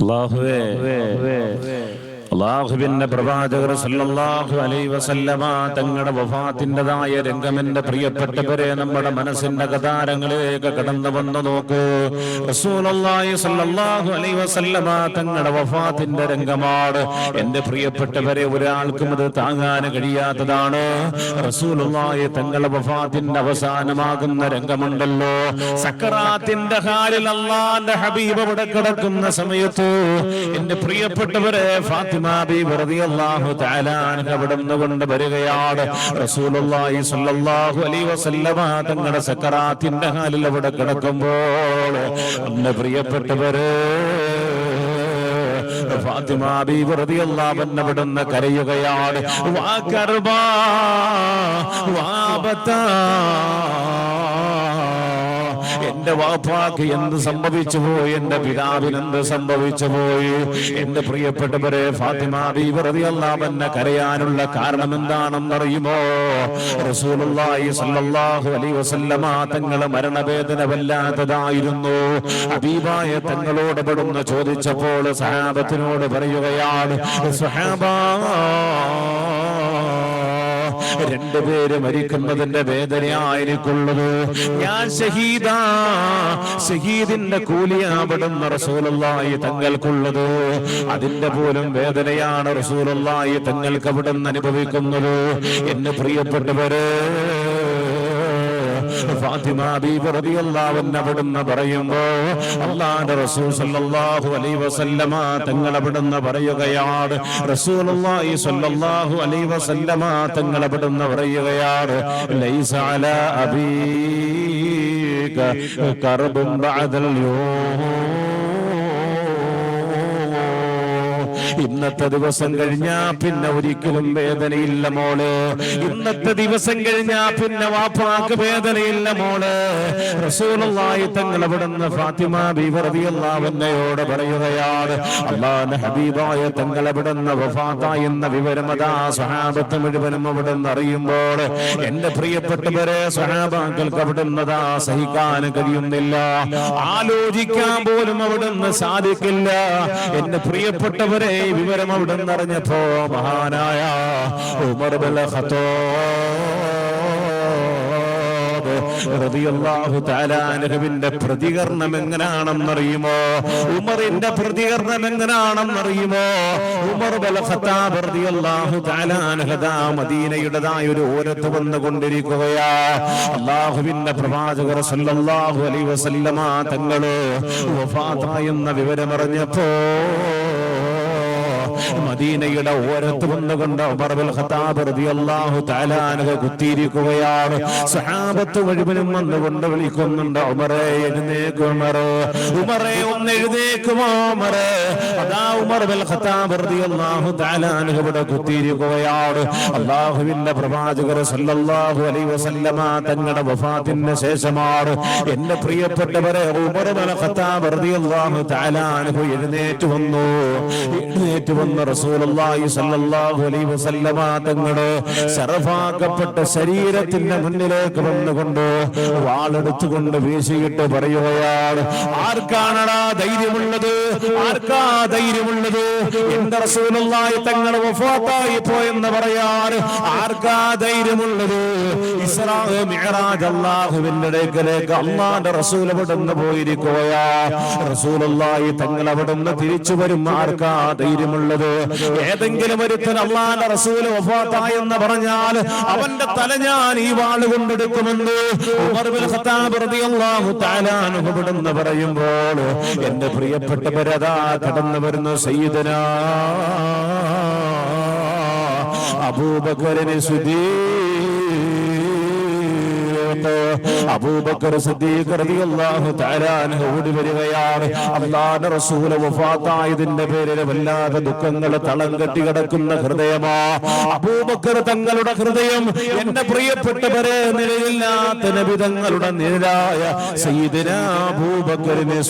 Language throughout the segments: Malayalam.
അള്ളാഹുവേ അള്ളാഹുവിന്റെ പ്രവാചകർ സല്ലല്ലാഹു അലൈഹി വസല്ലമ തങ്ങളുടെ വഫാത്തിന്റെതായ രംഗമെന്റെ പ്രിയപ്പെട്ടവരെ നമ്മുടെ മനസ്സിന്റെ കതാരങ്ങളിലേക്ക് കടന്നു വന്നു നോക്കൂ. റസൂലുള്ളാഹി സല്ലല്ലാഹു അലൈഹി വസല്ലമ തങ്ങളുടെ വഫാത്തിന്റെ രംഗമാണ്. എന്റെ പ്രിയപ്പെട്ടവരെ ഒരാൾക്കും അത് താങ്ങാൻ കഴിയാത്തതാണ്. റസൂലുള്ളാഹി തങ്ങളുടെ വഫാത്തിന്റെ അവസാനമാകുന്ന രംഗമുണ്ടല്ലോ. സക്കറാത്തിന്റെ ഹാലിൽ അള്ളാന്റെ ഹബീബ് അവിടെ കിടക്കുന്ന സമയത്ത് എന്റെ പ്രിയപ്പെട്ടവരെ ഫാത്തിമ കൊണ്ട് വരികയാണ്. റസൂലുള്ളാഹി സ്വല്ലല്ലാഹു അലൈഹി വസല്ലമ തങ്ങളുടെ സക്കറാത്തിന്റെ ഹാലിൽ അവിടെ കിടക്കുമ്പോൾ എന്റെ പ്രിയപ്പെട്ടവരെ കരയുകയാണ്. വാ കർബാ വാ എന്റെ വാപ്പാക്ക് എന്ത് സംഭവിച്ചു പോയി? എന്റെ പിതാവിന് എന്ത് സംഭവിച്ചു പോയി? എന്റെ പ്രിയപ്പെട്ടവരെ ഫാത്തിമ ബീവി റളിയല്ലാഹു അൻഹ കരയാനുള്ള കാരണം എന്താണെന്നറിയുമോ റസൂലുള്ളാഹി സ്വല്ലല്ലാഹു അലൈഹി വസല്ലമ തങ്ങൾ മരണവേദന വല്ലാത്തതായിരുന്നു. അബീബായ തങ്ങളോട് പെടുന്ന ചോദിച്ചപ്പോൾ സഹാബത്തിനോട് പറയുകയാണ് സഹാബാ രണ്ടുപേര് മരിക്കുന്നതിന്റെ വേദനയായിരിക്കുള്ളത്. ഞാൻ ഷഹീദാ ഷഹീദിന്റെ കൂലിയാവിടുന്ന റസൂലുള്ളാഹി തങ്ങൾക്കുള്ളത്. അതിന്റെ പോലും വേദനയാണ് റസൂലുള്ളാഹി തങ്ങൾക്ക് അവിടുന്ന് അനുഭവിക്കുന്നത്. എന്നെ പ്രിയപ്പെട്ടവര് അവിടുന്ന് പറയുമ്പോ റസൂൽ സല്ലല്ലാഹു അലൈഹി വസല്ലമ തങ്ങൾ അവിടുന്ന് പറയുകയാണ്. റസൂലുള്ളാഹി സല്ലല്ലാഹു അലൈഹി വസല്ലമ തങ്ങൾ അവിടുന്ന് പറയുകയാണ്. ലൈസ അലാ ബഅദൽ ഇന്നത്തെ ദിവസം കഴിഞ്ഞാ പിന്നെ ഒരിക്കലും വേദനയില്ല മോൾ. ഇന്നത്തെ ദിവസം കഴിഞ്ഞാ പിന്നെ വാപ്പാക്ക് വേദനയില്ല മോൾ. റസൂലുള്ളാഹി തങ്ങൾ അവിടുന്ന് ഫാത്തിമ ബീവി റളിയല്ലാഹു അൻഹയോട് പറയുകയാണ് അല്ലാഹുവിന്റെ ഹബീബായ തങ്ങൾ അവിടുന്ന് എന്ന വിവരം അതാ സ്വഹാബത്ത് മുഴുവനും അവിടുന്ന് അറിയുമ്പോൾ എന്റെ പ്രിയപ്പെട്ടവരെ സ്വഹാബാക്കൾക്ക് അവിടുന്ന് അതാ സഹിക്കാൻ കഴിയുന്നില്ല. ആലോചിക്കാൻ പോലും അവിടുന്ന് സാധിക്കില്ല. എന്റെ പ്രിയപ്പെട്ടവരെ വിവരം അവിടെ നിറഞ്ഞപ്പോ മഹാനായ ഉമർ ഖത്താബിന്റെ പ്രതികരണം എങ്ങനെയാണെന്നറിയുമോ ഉമറിന്റെ പ്രതികരണം എങ്ങനെയാണെന്നറിയുമോ ഉമർ മദീനയുടേതായ ഒരു ഓരത്ത് വന്നുകൊണ്ടിരിക്കുകയാ. അള്ളാഹുവിന്റെ പ്രവാചകർ സല്ലല്ലാഹു അലൈഹി വസല്ലമ തങ്ങൾ വഫാത്തായെന്ന വിവരമറിഞ്ഞപ്പോ മദീനയുടെ ഓരത്ത് വന്നുകൊണ്ട് ഉമർ ഖത്താബ് റളിയല്ലാഹു തആല അൻഹു കുത്തിയിരിക്കുകയാണ്. സഹാബത്ത് മുഴുവനും വന്നുകൊണ്ട് വിളിക്കുന്നുണ്ട് ഉമറേ എഴുന്നേക്ക് ഉമറേ ഉമറേ ഒന്ന് എഴുന്നേക്കുമോ ഉമറേ? അതാ ഉമർ ബിൻ ഖത്താബ് റളിയല്ലാഹു തആല അൻഹു ഇവിടെ കുത്തിയിരിക്കുകയാണ്. അല്ലാഹുവിന്റെ പ്രവാചകർ സല്ലല്ലാഹു അലൈഹി വസല്ലമ തങ്ങളുടെ വഫാത്തിന് ശേഷമാണ്. എന്റെ പ്രിയപ്പെട്ടവരെ ഉമർ ബിൻ ഖത്താബ് റളിയല്ലാഹു തആല അൻഹു എഴുന്നേറ്റ് വന്നു. എഴുന്നേറ്റ് വന്ന് അലൈഹി വസല്ലമ ശരീരത്തിന്റെ മുന്നിലേക്ക് വന്നുകൊണ്ട് വാളെടുത്തുകൊണ്ട് വീശിയിട്ട് പറയുകയാണ് ആർക്കാണടാ ധൈര്യമുള്ളത്? ആർക്കാ ധൈര്യമുള്ളത്? എന്റെ റസൂലുള്ളാഹി തങ്ങൾ വഫാത്തായി പോയെന്ന് പറയാൻ ആർക്കാ ധൈര്യമുള്ളത്? അവിടുന്ന് പോയിരിക്കുകയാ റസൂലുള്ളാഹി തങ്ങൾ അവിടുന്ന് തിരിച്ചു വരും ആർക്കാ ധൈര്യമുള്ളത്? ഏതെങ്കിലും ഒരുത്തൻ അള്ളാന്റെ റസൂൽ വഫാത്തായെന്ന് പറഞ്ഞാൽ അവന്റെ തല ഞാൻ ഈ വാൾ കൊണ്ടെടുക്കുമെന്ന് പറയുമ്പോൾ എന്റെ പ്രിയപ്പെട്ടവരതാ കടന്നു വരുന്ന സയ്യിദന അബൂബക്കറിനെ സുദീ അബൂബക്കർ ഓടി വരികയാണ്. അല്ലാഹുവിന്റെ റസൂല വഫാത്തായതിന്റെ പേരിൽ വല്ലാതെ ദുഃഖങ്ങൾ തളം കെട്ടി കിടക്കുന്ന ഹൃദയമാ. അബൂബക്കർ തങ്ങളുടെ ഹൃദയം എന്റെ പ്രിയപ്പെട്ടവരെ നിലയില്ലാത്ത നബിതങ്ങളുടെ നിഴലായ അബൂബക്കറിനെ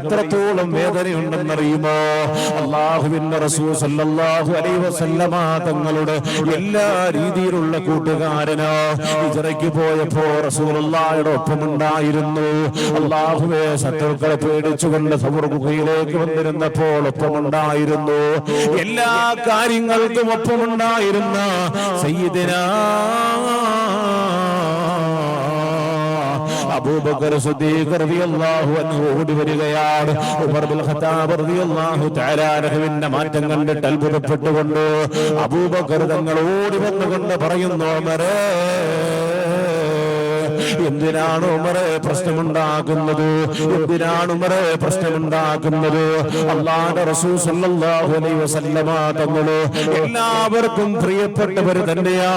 എത്രത്തോളം വേദനയുണ്ടെന്നറിയുമോ? അള്ളാഹുവിന്റെ റസൂൽ സല്ലല്ലാഹു അലൈഹി വസല്ലമ തങ്ങളുടെ എല്ലാ രീതിയിലുള്ള കൂട്ടുകാരന് ഇജറയ്ക്ക് പോയപ്പോ റസൂലുള്ളാഹിയുടെ ഒപ്പമുണ്ടായിരുന്നു. അള്ളാഹുവെ ശത്രുക്കളെ പേടിച്ചുകൊണ്ട് സബർ ഗുഹയിലേക്ക് വന്നിരുന്നപ്പോൾ ഒപ്പമുണ്ടായിരുന്നു. എല്ലാ കാര്യങ്ങൾക്കും ഒപ്പമുണ്ടായിരുന്ന സയ്യിദിനാ അബൂബക്കർ റളിയല്ലാഹു അൻഹു വരികയാണ്. ഉമർ ബിൻ ഖത്താബ് റളിയല്ലാഹു തആല മാറ്റം കണ്ടിട്ട് അത്ഭുതപ്പെട്ടുകൊണ്ട് അബൂബക്കർ തങ്ങൾ ഓടി വന്നുകൊണ്ട് പറയുന്നു ഉമറേ എന്തിനാണ് ഉമറെ പ്രശ്നമുണ്ടാക്കുന്നത് എന്തിനാണ് ഉമറെ പ്രശ്നമുണ്ടാക്കുന്നത് അള്ളാന്റെ റസൂൽ സല്ലല്ലാഹു അലൈഹി വസല്ലമ എല്ലാവർക്കും പ്രിയപ്പെട്ടവർ തന്നെയാ.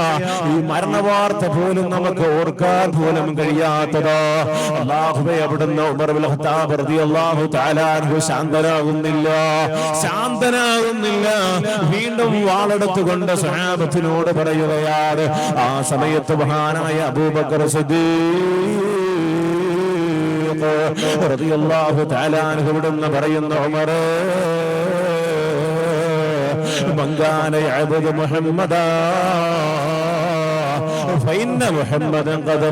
ഈ മരണവാർത്ത പോലും നമുക്ക് ഓർക്കാൻ പോലും കഴിയാത്തതാ. അള്ളാഹുബെ അവിടുന്ന് ഉമർ റളിയല്ലാഹു ശാന്തനാകുന്നില്ല. ശാന്തനാകുന്നില്ല. വീണ്ടും വാളെടുത്തുകൊണ്ട് സഹാബത്തിനോട് പറയുകയാണ് ആ സമയത്ത് മഹാനായ അബൂബക്കർ സിദ്ദീഖ് റളിയല്ലാഹു തആല അൻഹു ഇവിടുന്ന് പറയുന്ന ഉമറേ من كان يعبد محمدا فإن محمدا قد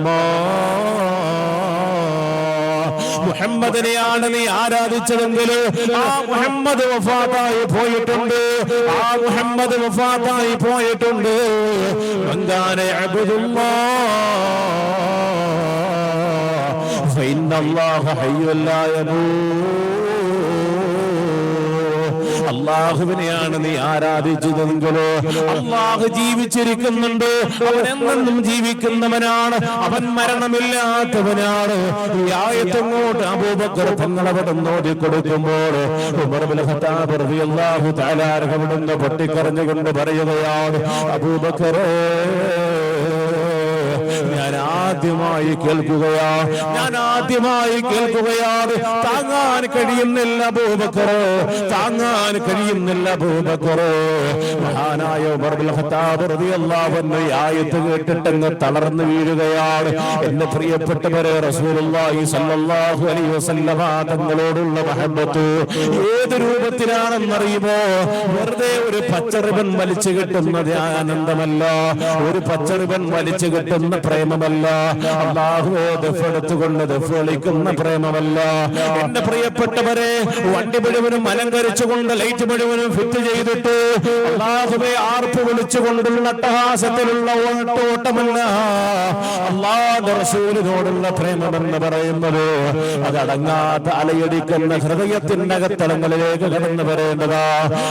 മുഹമ്മദിനെയാണ് നീ ആരാധിച്ചതെങ്കിൽ ആ മുഹമ്മദ് വഫാത്തായി പോയിട്ടുണ്ട് ആ മുഹമ്മദ് വഫാത്തായി പോയിട്ടുണ്ട് മങ്കാനെ അബുദുല്ലാ അള്ളാഹു ഹയ്യല്ല അള്ളാഹുവിനെയാണ് നീ ആരാധിച്ചതെങ്കിലോ അള്ളാഹു ജീവിച്ചിരിക്കുന്നുണ്ട്. അവൻ എന്നെന്നും ജീവിക്കുന്നവനാണ്. അവൻ മരണമില്ലാത്തവനാണ്. ഈ ആയത്തെങ്ങോട്ട് അബൂബക്കർ തങ്ങൾ അവിടെ നോടി കൊടുക്കുമ്പോൾ പൊട്ടിക്കറിഞ്ഞുകൊണ്ട് പറയുകയാണ് അബൂബക്കറേ ആദ്യമായി കേൾക്കുകയാ. ഞാൻ ആദ്യമായി കേൾക്കുകയാ താങ്ങാൻ കഴിയുന്നില്ല ഭൂപക്കറോ താങ്ങാൻ കഴിയുന്നില്ല ഭൂപക്കറോ മഹാനായ ആയത്ത് കേട്ടിട്ടങ്ങ് തളർന്നു വീഴുകയാണ്. എന്റെ പ്രിയപ്പെട്ടവരെ റസൂലുള്ളാഹി അലൈഹി തങ്ങളോടുള്ള മഹബത്ത് ഏത് രൂപത്തിലാണെന്നറിയുമോ? വെറുതെ ഒരു പച്ചറിബൻ വലിച്ചു കിട്ടുന്നത് ആനന്ദമല്ല. ഒരു പച്ചറിബൻ വലിച്ചു കിട്ടുന്ന പ്രേമമല്ല. അള്ളാഹുവെ ദഫെടുത്തുകൊണ്ട് ദഫളിക്കുന്ന പ്രേമമല്ല. എന്റെ പ്രിയപ്പെട്ടവരെ വണ്ടി മുഴുവനും അലങ്കരിച്ചുകൊണ്ട് ലൈറ്റ് മുഴുവനും ഫിറ്റ് ചെയ്തിട്ട് അള്ളാഹുവെ ആർപ്പ് വിളിച്ചുകൊണ്ടുള്ള അട്ടഹാസത്തിലുള്ള ഓട്ടോട്ടമല്ല. അള്ളാഹ് റസൂലിനോടുള്ള പ്രേമമെന്ന് പറയുന്നത് അതടങ്ങാത്ത അലയടിക്കുന്ന ഹൃദയത്തിന്റെ അകത്തലങ്ങളിലേക്ക് കടന്നു വരേണ്ടതാ.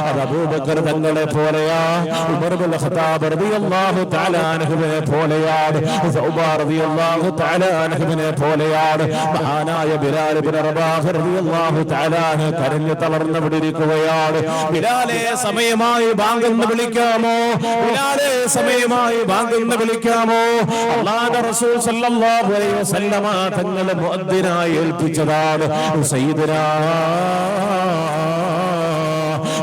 അത് അബൂബക്കർ തങ്ങളെ പോലെയാ ഉമർ ബിൻ ഖത്താബ് റളിയല്ലാഹു തആല അൻഹുവിനെ പോലെയാണ് സൗബാ റളിയല്ലാഹു തആല അൻഹുവിനെ പോലെയാണ് മഹാനായ ബിലാൽ ഇബ്നു റബാഹ് റളിയല്ലാഹു തആല കരഞ്ഞു തളർന്നു വിടിരിക്കുകയാണ് ബിലാലെ സമയമായി ബാങ്കെന്ന് വിളിക്കാമോ? ബിലാലെ സമയമായി വാങ്ങുന്ന വിളിക്കാമോ? അല്ലാഹുവിന്റെ റസൂൽ സല്ലല്ലാഹു അലൈഹി വസല്ലമ തങ്ങളെ മുഅദ്ദിനായി ഏൽപ്പിച്ചതാണ്. സയ്യിദനാ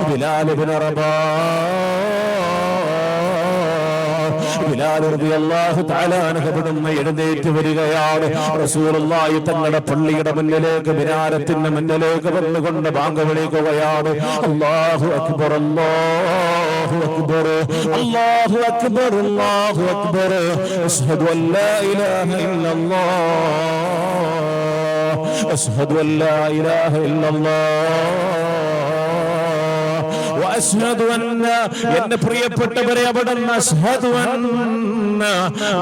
ബിലാൽ ഇബ്നു റബാഹ് എഴുന്നേറ്റ് വരികയാണ്. റസൂലുള്ളാഹി തങ്ങളുടെ പള്ളിയുടെ മുന്നിലേക്ക് മിനാരത്തിന്റെ മുന്നിലേക്ക് വന്നുകൊണ്ട് ബാങ്ക് വിളിക്കുകയാണ്. അല്ലാഹു അക്ബർ അല്ലാഹു അക്ബർ അല്ലാഹു അക്ബർ അല്ലാഹു അക്ബർ. അഷ്ഹദു അൻ ലാ ഇലാഹ ഇല്ലല്ലാഹ്. അഷ്ഹദു അൻ ലാ ഇലാഹ ഇല്ലല്ലാഹ്. എന്റെ പ്രിയപ്പെട്ടവരെ അവിടെ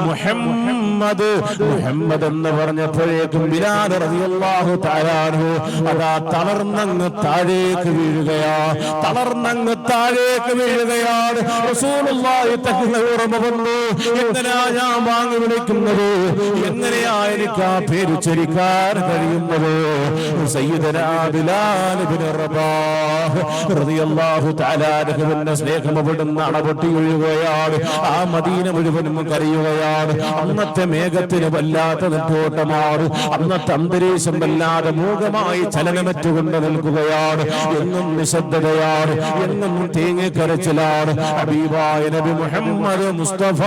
മുഹമ്മദ് മുഹമ്മദ് എന്ന് പറഞ്ഞപ്പോഴേക്കും ബിലാൽ റളിയല്ലാഹു തആല അൻഹു അതാ തളർന്നങ്ങ് താഴേക്ക് വീഴുകയാ. തളർന്നങ്ങ് താഴേക്ക് വീഴുകയാണ്. റസൂലുള്ളാഹി തങ്ങളെ ഓർമ്മ വന്നു. എന്തിനാ ഞാൻ വാങ്ങി വിളിക്കുന്നത്? എങ്ങനെയാ പേര് ചൊരിക്കാൻ കഴിയുന്നത്? സയ്യിദനാ ബിലാൽ ഇബ്നു റബാഹ് റളിയല്ലാഹു അൻഹുവിന്റെ സ്നേഹം അവിടുന്ന് അണപൊട്ടി ഒഴുകുകയാണ് ആ മദീന മുഴുവനും കരയുകയാണ്. അന്നത്തെ മേഘത്തിന് വല്ലാത്ത നെട്ടോട്ടമാണ്. അന്നത്തെ അന്തരീക്ഷം വല്ലാതെ മൂകമായി ചലനമറ്റുകൊണ്ട് നിൽക്കുകയാണ്. എന്നും നിശബ്ദതയാണ്. എന്നും തേങ്ങിക്കരച്ചിലാണ്. അബീബായ നബി മുഹമ്മദ് മുസ്തഫ.